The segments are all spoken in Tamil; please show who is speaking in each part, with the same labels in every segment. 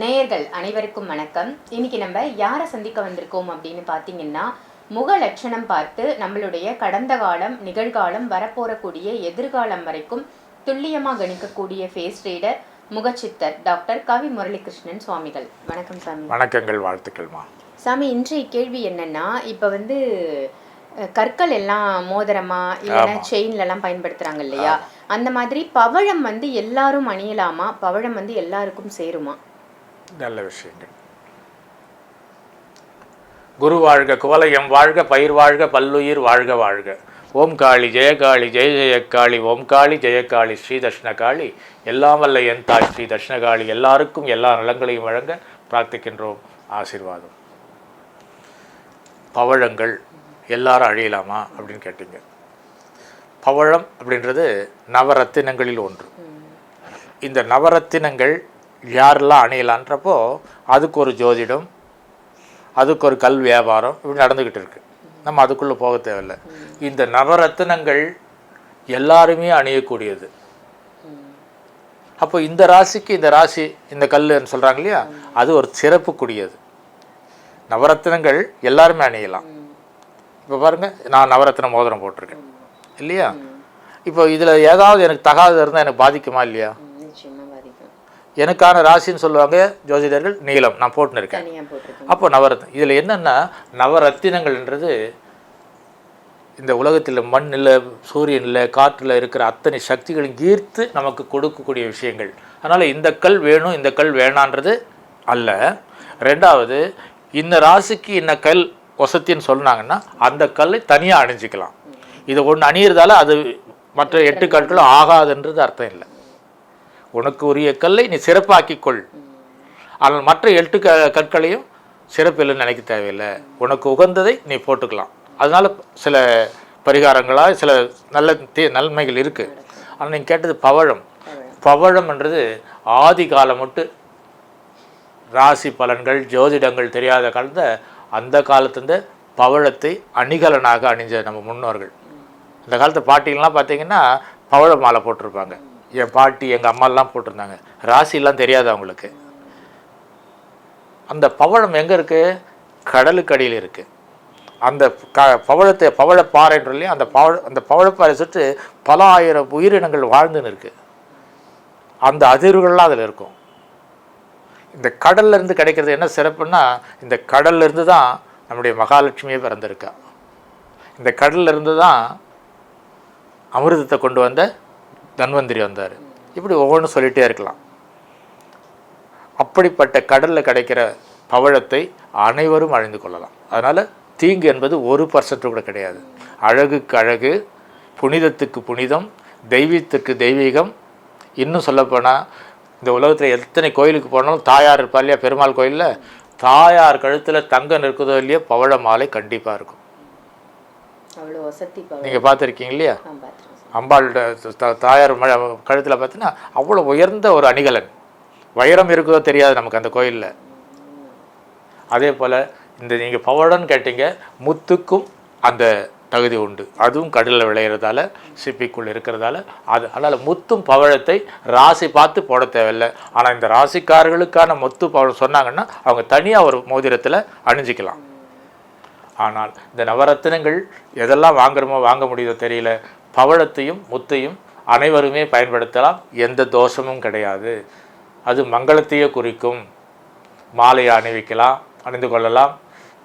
Speaker 1: நேயர்கள் அனைவருக்கும் வணக்கம். இன்னைக்கு நம்ம யாரை சந்திக்க வந்திருக்கோம் அப்படின்னு பார்த்தீங்கன்னா முக லட்சணம் பார்த்து நம்மளுடைய கடந்த காலம் நிகழ்காலம் வரப்போறக்கூடிய எதிர்காலம் வரைக்கும் துல்லியமா கணிக்கக்கூடிய ஃபேஸ் ரீடர் முகச்சித்தர் டாக்டர் கவி முரளிகிருஷ்ணன் சுவாமிகள். வணக்கம் சாமி.
Speaker 2: வணக்கங்கள் வாழ்த்துக்கள்மா.
Speaker 1: சாமி இன்றைய கேள்வி என்னன்னா இப்போ வந்து கற்கள் எல்லாம் மோதிரமா இல்லைன்னா. செயின்ல எல்லாம் பயன்படுத்துறாங்க இல்லையா? அந்த மாதிரி பவழம் வந்து எல்லாரும் அணியலாமா? பவழம் வந்து எல்லாருக்கும் சேருமா?
Speaker 2: நல்ல விஷயங்கள். குரு வாழ்க குவலயம் வாழ்க பயிர் வாழ்க பல்லுயிர் வாழ்க வாழ்க. ஓம் காளி ஜெயகாளி ஜெய ஜெயக்காளி ஓம் காளி ஜெயகாளி ஸ்ரீ தட்சிணகாளி எல்லாம் வல்ல என் தாய் ஸ்ரீ தட்சிணகாளி எல்லாருக்கும் எல்லா நலங்களையும் வழங்க பிரார்த்திக்கின்றோம். ஆசீர்வாதம். பவழங்கள் எல்லாரும் அழியலாமா அப்படின்னு கேட்டீங்க. பவழம் அப்படின்றது நவரத்தினங்களில் ஒன்று. இந்த நவரத்தினங்கள் யாரெல்லாம் அணியலான்றப்போ அதுக்கு ஒரு ஜோதிடம் அதுக்கு ஒரு கல் வியாபாரம் இப்படி நடந்துக்கிட்டு இருக்கு. நம்ம அதுக்குள்ளே போக தேவையில்லை. இந்த நவரத்தினங்கள் எல்லாருமே அணியக்கூடியது. அப்போ இந்த ராசிக்கு இந்த ராசி இந்த கல்லுன்னு சொல்கிறாங்க இல்லையா? அது ஒரு சிறப்புக்குரியது. நவரத்தினங்கள் எல்லாருமே அணியலாம். இப்போ பாருங்கள் நான் நவரத்தின மோதிரம் போட்டிருக்கேன். இல்லையா? இப்போ இதில் ஏதாவது எனக்கு தகாது இருந்தால் எனக்கு பாதிக்குமா இல்லையா? எனக்கான ராசின்னு சொல்லுவாங்க ஜோதிடர்கள் நீலம் நான் போட்டுன்னு இருக்கேன் அப்போ நவரத்னம் இதில் என்னென்னா நவரத்தினங்கள்ன்றது இந்த உலகத்தில் மண் இல்லை சூரியன் இல்லை காற்றில் இருக்கிற அத்தனை சக்திகளையும் ஈர்த்து நமக்கு கொடுக்கக்கூடிய விஷயங்கள். அதனால் இந்த கல் வேணும் இந்த கல் வேணான்றது அல்ல. ரெண்டாவது இந்த ராசிக்கு இந்த கல் வசத்தின்னு சொன்னாங்கன்னா அந்த கல்லை தனியாக அணிஞ்சிக்கலாம். இதை ஒன்று அணியிறதால அது மற்ற எட்டு கற்களும் ஆகாதுன்றது அர்த்தம் இல்லை. உனக்கு உரிய கல்லை நீ சிறப்பாக்கிக்கொள். ஆனால் மற்ற எட்டு க கற்களையும் சிறப்பில்லைன்னு நினைக்க தேவையில்லை. உனக்கு உகந்ததை நீ போட்டுக்கலாம். அதனால் சில பரிகாரங்களாக சில நல்ல தீ நன்மைகள் இருக்குது ஆனால் நீங்கள் கேட்டது பவழம். பவழம்ன்றது ஆதி காலம் மட்டும் ராசி பலன்கள் ஜோதிடங்கள் தெரியாத காலத்த அந்த காலத்துலேருந்து பவழத்தை அணிகலனாக அணிஞ்ச நம்ம முன்னோர்கள். இந்த காலத்து பாட்டிகள்லாம் பார்த்தீங்கன்னா பவழ மாலை போட்டிருப்பாங்க. என் பாட்டி எங்கள் அம்மாலாம் போட்டிருந்தாங்க. ராசிலாம் தெரியாது அவங்களுக்கு. அந்த பவழம் எங்கே இருக்குது கடலுக்கு அடியில் இருக்குது அந்த க பவழத்தை பவழப்பாறைன்ற இல்லையா அந்த பவழ அந்த பவழப்பாறை சுற்று பல ஆயிரம் உயிரினங்கள் வாழ்ந்துன்னு இருக்குது அந்த அதிர்வுகள்லாம் அதில் இருக்கும். இந்த கடல்லேருந்து கிடைக்கிறது என்ன சிறப்புன்னா இந்த கடல்லேருந்து தான் நம்முடைய மகாலட்சுமியே பிறந்திருக்கா. இந்த கடல்லேருந்து தான் அமிர்தத்தை கொண்டு வந்த தன்வந்திரி வந்தார். இப்படி ஒவ்வொன்றும் சொல்லிகிட்டே இருக்கலாம். அப்படிப்பட்ட கடலில் கிடைக்கிற பவழத்தை அனைவரும் அழிந்து கொள்ளலாம். அதனால் தீங்கு என்பது ஒரு பர்சன்ட் கூட கிடையாது. அழகுக்கு அழகு புனிதத்துக்கு புனிதம் தெய்வீகத்துக்கு தெய்வீகம். இன்னும் சொல்லப்போனால் இந்த உலகத்தில் எத்தனை கோயிலுக்கு போனாலும் தாயார் இருப்பா இல்லையா பெருமாள் கோயிலில்? தாயார் கழுத்தில் தங்கம் இருக்குதோ இல்லையோ பவழ மாலை கண்டிப்பாக இருக்கும். நீங்கள் பார்த்துருக்கீங்க இல்லையா. அம்பாள் தாயார் கழுத்தில் பார்த்தீங்கன்னா அவ்வளோ உயர்ந்த ஒரு அணிகலன். வைரம் இருக்குதோ தெரியாது நமக்கு அந்த கோயிலில். அதே போல் இந்த நீங்கள் பவழன்னு கேட்டீங்க முத்துக்கும் அந்த தகுதி உண்டு. அதுவும் கடலில் விளையிறதால சிப்பிக்குள் இருக்கிறதால அது அதனால் முத்தும் பவழத்தை ராசி பார்த்து போட தேவையில்லை. ஆனால் இந்த ராசிக்காரர்களுக்கான முத்து பவழம் சொன்னாங்கன்னா அவங்க தனியாக ஒரு மோதிரத்தில் அணிஞ்சிக்கலாம். ஆனால் இந்த நவரத்தினங்கள் எதெல்லாம் வாங்குறோமோ வாங்க முடியுதோ தெரியல. பவழத்தையும் முத்தையும் அனைவருமே பயன்படுத்தலாம். எந்த தோஷமும் கிடையாது. அது மங்களத்தையே குறிக்கும். மாலையை அணிவிக்கலாம் அணிந்து கொள்ளலாம்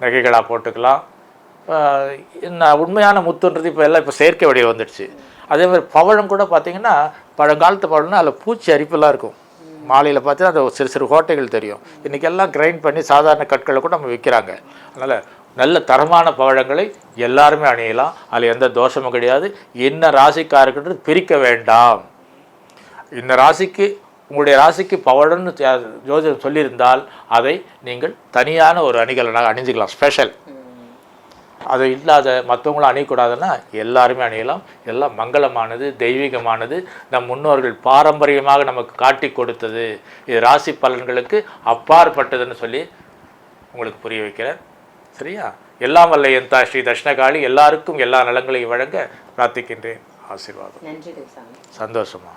Speaker 2: நகைகளாக போட்டுக்கலாம். என்ன உண்மையான முத்துன்றது இப்போ எல்லாம் இப்போ செயற்கை வடிவம் வந்துடுச்சு. அதே மாதிரி பவழம் கூட பார்த்தீங்கன்னா பழங்காலத்து பவழம்னா அதில் பூச்சி அரிப்பெல்லாம் இருக்கும். மாலையில் பார்த்தீங்கன்னா அந்த சிறு சிறு கோட்டைகள் தெரியும். இன்றைக்கி எல்லாம் கிரைண்ட் பண்ணி சாதாரண கற்களை கூட நம்ம விற்கிறாங்க. அதனால் நல்ல தரமான பவழங்களை எல்லாருமே அணியலாம். அதில் எந்த தோஷமும் கிடையாது. என்ன ராசிக்காரர்கிட்ட பிரிக்க வேண்டாம். இந்த ராசிக்கு உங்களுடைய ராசிக்கு பவழன்னு ஜோதிடம் சொல்லியிருந்தால் அதை நீங்கள் தனியான ஒரு அணிகலனாக அணிஞ்சிக்கலாம். ஸ்பெஷல். அது இல்லாத மற்றவங்களும் அணியக்கூடாதுன்னா எல்லாருமே அணியலாம். எல்லாம் மங்களமானது தெய்வீகமானது. நம் முன்னோர்கள் பாரம்பரியமாக நமக்கு காட்டி கொடுத்தது. இது ராசி பலன்களுக்கு அப்பாற்பட்டதுன்னு சொல்லி உங்களுக்கு புரிய வைக்கிறேன். சரியா? எல்லாம் வல்ல என் தா ஸ்ரீ தட்சிணகாளி எல்லாருக்கும் எல்லா நலங்களையும் வழங்க பிரார்த்திக்கின்றேன். ஆசீர்வாதம். சந்தோஷமா?